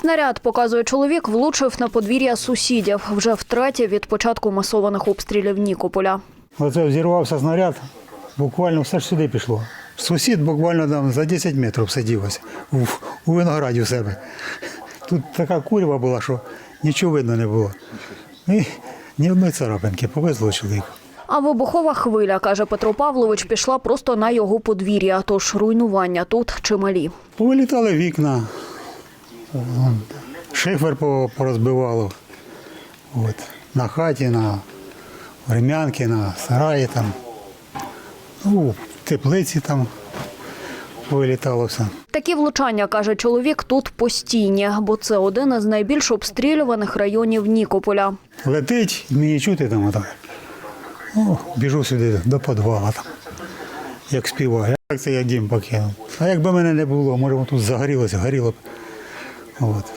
Снаряд, показує чоловік, влучив на подвір'я сусідів вже втретє від початку масованих обстрілів Нікополя. Оце взірвався снаряд, буквально все ж сюди пішло. Сусід буквально там за 10 метрів сидів у, винограді у себе. Тут така курва була, що нічого видно не було. І ні одної царапинки, повезло чоловіку. А вибухова хвиля, каже Петро Павлович, пішла просто на його подвір'я, тож руйнування тут чималі. Повилітали вікна, шифер порозбивало. От, на хаті, на рем'янки, на сараї там. Ну, в теплиці там вилітало все. Такі влучання, каже чоловік, тут постійні, бо це один із найбільш обстрілюваних районів Нікополя. Летить, мені чути там отак. О, біжу сюди до підвала там, як співаю. Як це я дім покинув. А якби мене не було, може тут загорілося, горіло б. От.